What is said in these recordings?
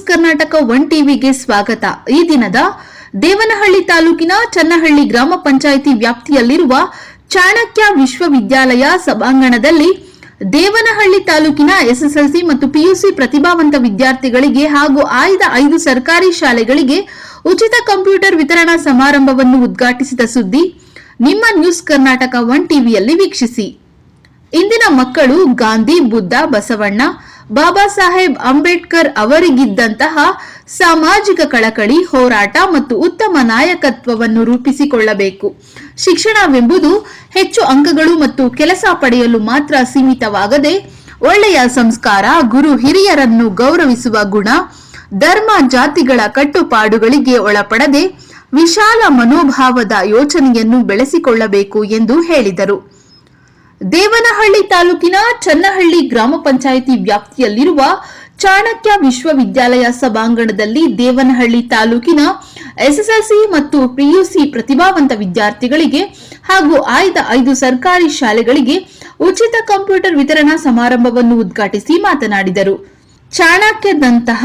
Karnataka one ಟಿವಿಗೆ ಸ್ವಾಗತ. ಈ ದಿನದ ದೇವನಹಳ್ಳಿ ತಾಲೂಕಿನ ಚನ್ನಹಳ್ಳಿ ಗ್ರಾಮ ಪಂಚಾಯಿತಿ ವ್ಯಾಪ್ತಿಯಲ್ಲಿರುವ ಚಾಣಕ್ಯ ವಿಶ್ವವಿದ್ಯಾಲಯ ಸಭಾಂಗಣದಲ್ಲಿ ದೇವನಹಳ್ಳಿ ತಾಲೂಕಿನ ಎಸ್ಎಸ್ಎಲ್ಸಿ ಮತ್ತು ಪಿಯುಸಿ ಪ್ರತಿಭಾವಂತ ವಿದ್ಯಾರ್ಥಿಗಳಿಗೆ ಹಾಗೂ ಆಯ್ದ ಐದು ಸರ್ಕಾರಿ ಶಾಲೆಗಳಿಗೆ ಉಚಿತ ಕಂಪ್ಯೂಟರ್ ವಿತರಣಾ ಸಮಾರಂಭವನ್ನು ಉದ್ಘಾಟಿಸಿದ ಸುದ್ದಿ ನಿಮ್ಮ ನ್ಯೂಸ್ ಕರ್ನಾಟಕ ಒನ್ ಟಿವಿಯಲ್ಲಿ ವೀಕ್ಷಿಸಿ. ಇಂದಿನ ಮಕ್ಕಳು ಗಾಂಧಿ, ಬುದ್ಧ, ಬಸವಣ್ಣ ಬಾಬಾ ಸಾಹೇಬ್ ಅಂಬೇಡ್ಕರ್ ಅವರಿಗಿದ್ದಂತಹ ಸಾಮಾಜಿಕ ಕಳಕಳಿ, ಹೋರಾಟ ಮತ್ತು ಉತ್ತಮ ನಾಯಕತ್ವವನ್ನು ರೂಪಿಸಿಕೊಳ್ಳಬೇಕು. ಶಿಕ್ಷಣವೆಂಬುದು ಹೆಚ್ಚು ಅಂಕಗಳು ಮತ್ತು ಕೆಲಸ ಪಡೆಯಲು ಮಾತ್ರ ಸೀಮಿತವಾಗದೆ ಒಳ್ಳೆಯ ಸಂಸ್ಕಾರ, ಗುರು ಹಿರಿಯರನ್ನು ಗೌರವಿಸುವ ಗುಣ, ಧರ್ಮ ಜಾತಿಗಳ ಕಟ್ಟುಪಾಡುಗಳಿಗೆ ಒಳಪಡದೆ ವಿಶಾಲ ಮನೋಭಾವದ ಯೋಚನೆಯನ್ನು ಬೆಳೆಸಿಕೊಳ್ಳಬೇಕು ಎಂದು ಹೇಳಿದರು. ದೇವನಹಳ್ಳಿ ತಾಲೂಕಿನ ಚನ್ನಹಳ್ಳಿ ಗ್ರಾಮ ಪಂಚಾಯಿತಿ ವ್ಯಾಪ್ತಿಯಲ್ಲಿರುವ ಚಾಣಕ್ಯ ವಿಶ್ವವಿದ್ಯಾಲಯ ಸಭಾಂಗಣದಲ್ಲಿ ದೇವನಹಳ್ಳಿ ತಾಲೂಕಿನ ಎಸ್ಎಸ್ಎಲ್ಸಿ ಮತ್ತು ಪಿಯುಸಿ ಪ್ರತಿಭಾವಂತ ವಿದ್ಯಾರ್ಥಿಗಳಿಗೆ ಹಾಗೂ ಆಯ್ದ ಐದು ಸರ್ಕಾರಿ ಶಾಲೆಗಳಿಗೆ ಉಚಿತ ಕಂಪ್ಯೂಟರ್ ವಿತರಣಾ ಸಮಾರಂಭವನ್ನು ಉದ್ಘಾಟಿಸಿ ಮಾತನಾಡಿದರು. ಚಾಣಕ್ಯದಂತಹ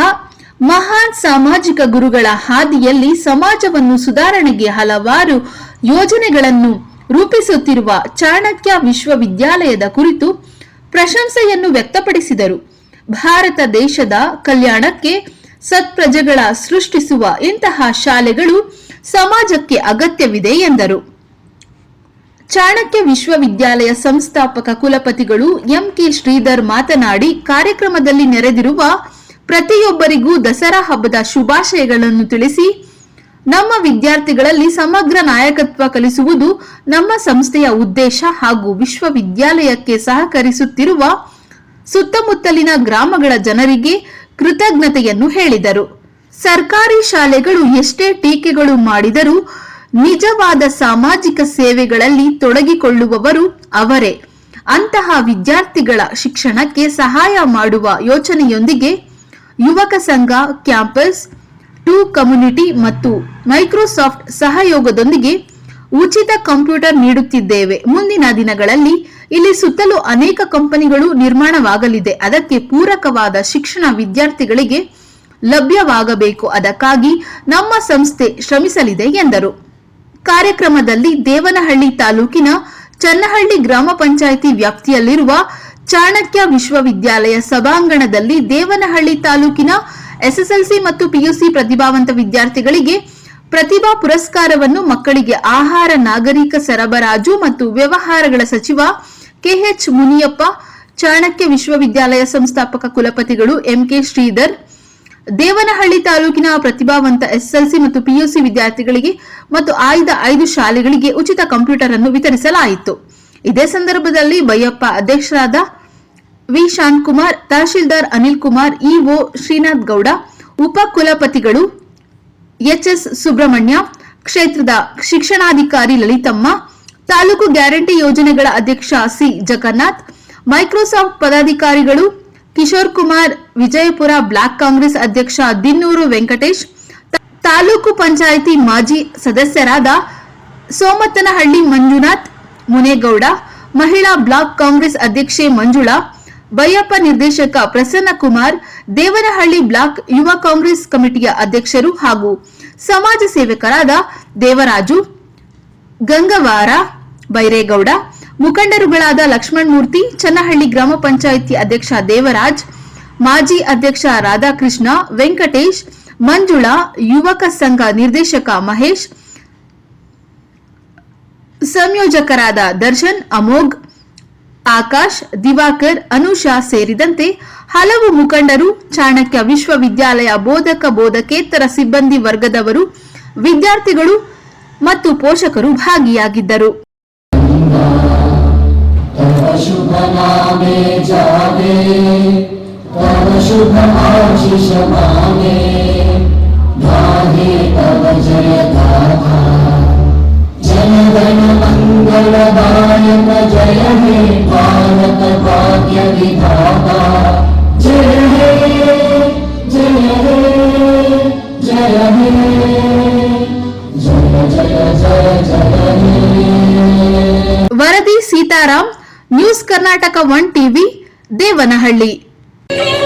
ಮಹಾನ್ ಸಾಮಾಜಿಕ ಗುರುಗಳ ಹಾದಿಯಲ್ಲಿ ಸಮಾಜವನ್ನು ಸುಧಾರಣೆಗೆ ಹಲವಾರು ಯೋಜನೆಗಳನ್ನು ರೂಪಿಸುತ್ತಿರುವ ಚಾಣಕ್ಯ ವಿಶ್ವವಿದ್ಯಾಲಯದ ಕುರಿತು ಪ್ರಶಂಸೆಯನ್ನು ವ್ಯಕ್ತಪಡಿಸಿದರು. ಭಾರತ ದೇಶದ ಕಲ್ಯಾಣಕ್ಕೆ ಸತ್ಪ್ರಜೆಗಳ ಸೃಷ್ಟಿಸುವ ಇಂತಹ ಶಾಲೆಗಳು ಸಮಾಜಕ್ಕೆ ಅಗತ್ಯವಿದೆ ಎಂದರು. ಚಾಣಕ್ಯ ವಿಶ್ವವಿದ್ಯಾಲಯ ಸಂಸ್ಥಾಪಕ ಕುಲಪತಿಗಳು ಎಂಕೆ ಶ್ರೀಧರ್ ಮಾತನಾಡಿ, ಕಾರ್ಯಕ್ರಮದಲ್ಲಿ ನೆರೆದಿರುವ ಪ್ರತಿಯೊಬ್ಬರಿಗೂ ದಸರಾ ಹಬ್ಬದ ಶುಭಾಶಯಗಳನ್ನು ತಿಳಿಸಿ ನಮ್ಮ ವಿದ್ಯಾರ್ಥಿಗಳಲ್ಲಿ ಸಮಗ್ರ ನಾಯಕತ್ವ ಕಲಿಸುವುದು ನಮ್ಮ ಸಂಸ್ಥೆಯ ಉದ್ದೇಶ ಹಾಗೂ ವಿಶ್ವವಿದ್ಯಾಲಯಕ್ಕೆ ಸಹಕರಿಸುತ್ತಿರುವ ಸುತ್ತಮುತ್ತಲಿನ ಗ್ರಾಮಗಳ ಜನರಿಗೆ ಕೃತಜ್ಞತೆಯನ್ನು ಹೇಳಿದರು. ಸರ್ಕಾರಿ ಶಾಲೆಗಳು ಎಷ್ಟೇ ಟೀಕೆಗಳು ಮಾಡಿದರೂ ನಿಜವಾದ ಸಾಮಾಜಿಕ ಸೇವೆಗಳಲ್ಲಿ ತೊಡಗಿಕೊಳ್ಳುವವರು ಅವರೇ. ಅಂತಹ ವಿದ್ಯಾರ್ಥಿಗಳ ಶಿಕ್ಷಣಕ್ಕೆ ಸಹಾಯ ಮಾಡುವ ಯೋಚನೆಯೊಂದಿಗೆ ಯುವಕ ಸಂಘ, ಕ್ಯಾಂಪಸ್ ಟು ಕಮ್ಯುನಿಟಿ ಮತ್ತು ಮೈಕ್ರೋಸಾಫ್ಟ್ ಸಹಯೋಗದೊಂದಿಗೆ ಉಚಿತ ಕಂಪ್ಯೂಟರ್ ನೀಡುತ್ತಿದ್ದೇವೆ. ಮುಂದಿನ ದಿನಗಳಲ್ಲಿ ಇಲ್ಲಿ ಸುತ್ತಲೂ ಅನೇಕ ಕಂಪನಿಗಳು ನಿರ್ಮಾಣವಾಗಲಿದೆ. ಅದಕ್ಕೆ ಪೂರಕವಾದ ಶಿಕ್ಷಣ ವಿದ್ಯಾರ್ಥಿಗಳಿಗೆ ಲಭ್ಯವಾಗಬೇಕು. ಅದಕ್ಕಾಗಿ ನಮ್ಮ ಸಂಸ್ಥೆ ಶ್ರಮಿಸಲಿದೆ ಎಂದರು. ಕಾರ್ಯಕ್ರಮದಲ್ಲಿ ದೇವನಹಳ್ಳಿ ತಾಲೂಕಿನ ಚನ್ನಹಳ್ಳಿ ಗ್ರಾಮ ಪಂಚಾಯಿತಿ ವ್ಯಾಪ್ತಿಯಲ್ಲಿರುವ ಚಾಣಕ್ಯ ವಿಶ್ವವಿದ್ಯಾಲಯ ಸಭಾಂಗಣದಲ್ಲಿ ದೇವನಹಳ್ಳಿ ತಾಲೂಕಿನ ಎಸ್ಎಸ್ಎಲ್ಸಿ ಮತ್ತು ಪಿಯುಸಿ ಪ್ರತಿಭಾವಂತ ವಿದ್ಯಾರ್ಥಿಗಳಿಗೆ ಪ್ರತಿಭಾ ಪುರಸ್ಕಾರವನ್ನು ಮಕ್ಕಳಿಗೆ ಆಹಾರ, ನಾಗರಿಕ ಸರಬರಾಜು ಮತ್ತು ವ್ಯವಹಾರಗಳ ಸಚಿವ ಕೆಎಚ್ ಮುನಿಯಪ್ಪ, ಚಾಣಕ್ಯ ವಿಶ್ವವಿದ್ಯಾಲಯ ಸಂಸ್ಥಾಪಕ ಕುಲಪತಿಗಳು ಎಂಕೆ ಶ್ರೀಧರ್, ದೇವನಹಳ್ಳಿ ತಾಲೂಕಿನ ಪ್ರತಿಭಾವಂತ ಎಸ್ಎಲ್ಸಿ ಮತ್ತು ಪಿಯುಸಿ ವಿದ್ಯಾರ್ಥಿಗಳಿಗೆ ಮತ್ತು ಆಯ್ದ ಐದು ಶಾಲೆಗಳಿಗೆ ಉಚಿತ ಕಂಪ್ಯೂಟರ್ ಅನ್ನು ವಿತರಿಸಲಾಯಿತು. ಇದೇ ಸಂದರ್ಭದಲ್ಲಿ ಬೈಯಪ್ಪ ಅಧ್ಯಕ್ಷರಾದ ವಿ. ಶಾಂತಕುಮಾರ್ ತಹಶೀಲ್ದಾರ್ ಅನಿಲ್ ಕುಮಾರ್ ಇಒ ಶ್ರೀನಾಥ್ ಗೌಡ, ಉಪ ಕುಲಪತಿಗಳು ಎಚ್ಎಸ್ ಸುಬ್ರಹ್ಮಣ್ಯ, ಕ್ಷೇತ್ರದ ಶಿಕ್ಷಣಾಧಿಕಾರಿ ಲಲಿತಮ್ಮ, ತಾಲೂಕು ಗ್ಯಾರಂಟಿ ಯೋಜನೆಗಳ ಅಧ್ಯಕ್ಷ ಸಿ. ಜಗನ್ನಾಥ್, ಮೈಕ್ರೋಸಾಫ್ಟ್ ಪದಾಧಿಕಾರಿಗಳು ಕಿಶೋರ್ ಕುಮಾರ್, ವಿಜಯಪುರ ಬ್ಲಾಕ್ ಕಾಂಗ್ರೆಸ್ ಅಧ್ಯಕ್ಷ ದಿನ್ನೂರು ವೆಂಕಟೇಶ್, ತಾಲೂಕು ಪಂಚಾಯಿತಿ ಮಾಜಿ ಸದಸ್ಯರಾದ ಸೋಮತ್ತನಹಳ್ಳಿ ಮಂಜುನಾಥ್ ಮುನೇಗೌಡ, ಮಹಿಳಾ ಬ್ಲಾಕ್ ಕಾಂಗ್ರೆಸ್ ಅಧ್ಯಕ್ಷೆ ಮಂಜುಳಾ ಬೈಯಪ್ಪ ನಿರ್ದೇಶಕ ಪ್ರಸನ್ನ ಕುಮಾರ್, ದೇವನಹಳ್ಳಿ ಬ್ಲಾಕ್ ಯುವ ಕಾಂಗ್ರೆಸ್ ಕಮಿಟಿಯ ಅಧ್ಯಕ್ಷರು ಹಾಗೂ ಸಮಾಜ ಸೇವಕರಾದ ದೇವರಾಜು, ಗಂಗವಾರ, ಬೈರೇಗೌಡ, ಮುಖಂಡರುಗಳಾದ ಲಕ್ಷ್ಮಣ್ ಮೂರ್ತಿ ಚನ್ನಹಳ್ಳಿ ಗ್ರಾಮ ಪಂಚಾಯಿತಿ ಅಧ್ಯಕ್ಷ ದೇವರಾಜ್, ಮಾಜಿ ಅಧ್ಯಕ್ಷ ರಾಧಾಕೃಷ್ಣ, ವೆಂಕಟೇಶ್, ಮಂಜುಳಾ, ಯುವಕ ಸಂಘ ನಿರ್ದೇಶಕ ಮಹೇಶ್, ಸಂಯೋಜಕರಾದ ದರ್ಶನ್, ಅಮೋಘ್ ಆಕಾಶ್, ದಿವಾಕರ್, ಅನುಷಾ ಸೇರಿದಂತೆ ಹಲವು ಮುಖಂಡರು, ಚಾಣಕ್ಯ ವಿಶ್ವವಿದ್ಯಾಲಯ ಬೋಧಕ ಬೋಧಕೇತರ ಸಿಬ್ಬಂದಿ ವರ್ಗದವರು, ವಿದ್ಯಾರ್ಥಿಗಳು ಮತ್ತು ಪೋಷಕರು ಭಾಗಿಯಾಗಿದ್ದರು. नामे जागे तव शुभ आशिष मागे गाहे तव जय गाथा जन गण मंगलदायक जय हे भारत भाग्य विधाता जय हे जय हे जय हे जय जय जय जय हे ವರದಿ Sitaram news Karnataka one TV Devanahalli ಿ